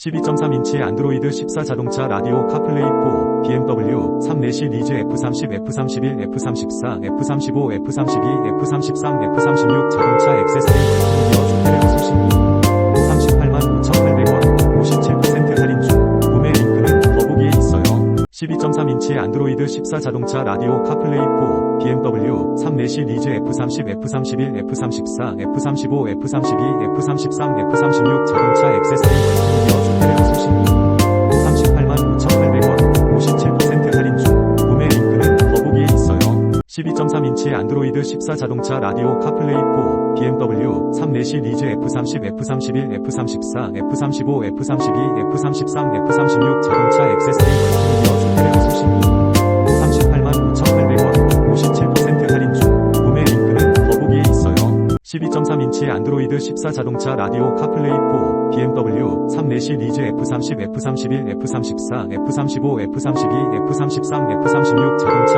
12.3인치 안드로이드 14 자동차 라디오 카플레이 4, BMW 3 내시 리즈 F30, F31, F34, F35, F32, F33, F36 자동차 액세서리 원통이어 주택 38만 9,800원, 57% 할인 중, 구매 링크는 더보기에 있어요. 12.3인치 안드로이드 14 자동차 라디오 카플레이 4, BMW 3 내시 리즈 F30, F31, F34, F35, F32, F33, F36 자동차 액세서리 원통이어 주택 38만 9,800원, 57% 할인 중, 구매 링크는 더보기에 있어요. 12.3인치 안드로이드 14 자동차 라디오 카플레이 4, BMW 3 내시 리즈 F30, F31, F34, F35, F32, F33, F36 자동차 액세서리 12.3인치 안드로이드 14 자동차 라디오 카플레이 4, BMW 3 내시 리즈 F30, F31, F34, F35, F32, F33, F36 자동차